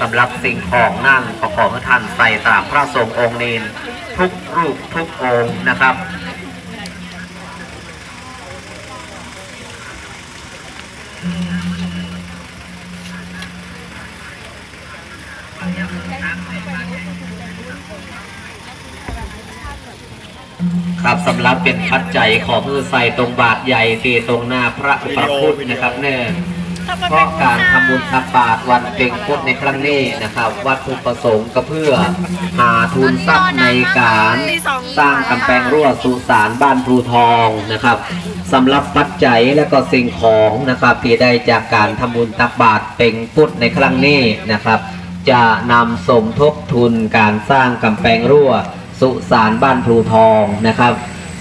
สำหรับสิ่งของนั่นก็ขอให้ท่านใส่ตามพระสงฆ์องค์นีนทุกรูปทุกองค์นะครับครับสำหรับเป็นปัจจัยของมือใส่ตรงบาทใหญ่ที่ตรงหน้าพระอุปคุตนะครับเนี่ย เพราะการทำบุญตักบาตรวันเพ็งพุธในครั้งนี้นะครับ วัตถุประสงค์ก็เพื่อหาทุนทรัพย์ในการสร้างกำแพงรั้วสุสานบ้านพลูทองนะครับสำหรับปัจจัยและก็สิ่งของนะครับที่ได้จากการทำบุญตักบาตรเพ็งพุธในครั้งนี้นะครับ จะนำสมทบทุนการสร้างกำแพงรั้วสุสานบ้านพลูทองนะครับ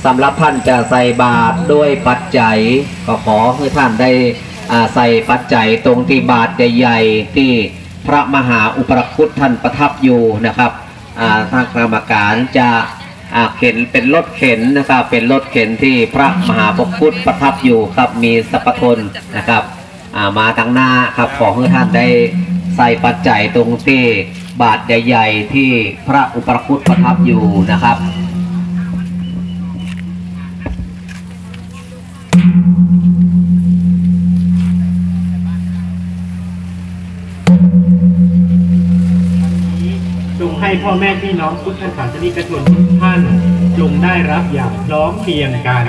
สำหรับท่านจะใส่บาตรด้วยปัจจัยก็ขอให้ท่านได้อ่า ใส่ปัจจัยตรงที่บาทใหญ่ๆที่พระมหาอุปคุตท่านประทับอยู่นะครับทางกรรมการจะเข็นเป็นรถเข็นนะครับ เป็นรถเข็นที่พระมหาอุปคุตประทับอยู่ครับมีสัพพทนนะครับมาทางหน้าครับขอให้ท่านได้ใส่ปัจจัยตรงที่บาทใหญ่ๆที่พระอุปคุตประทับอยู่นะครับ ให้พ่อแม่พี่น้องพุทธศาสนิกชนทุกท่านจงได้รับอย่างพร้อมเพรียงกัน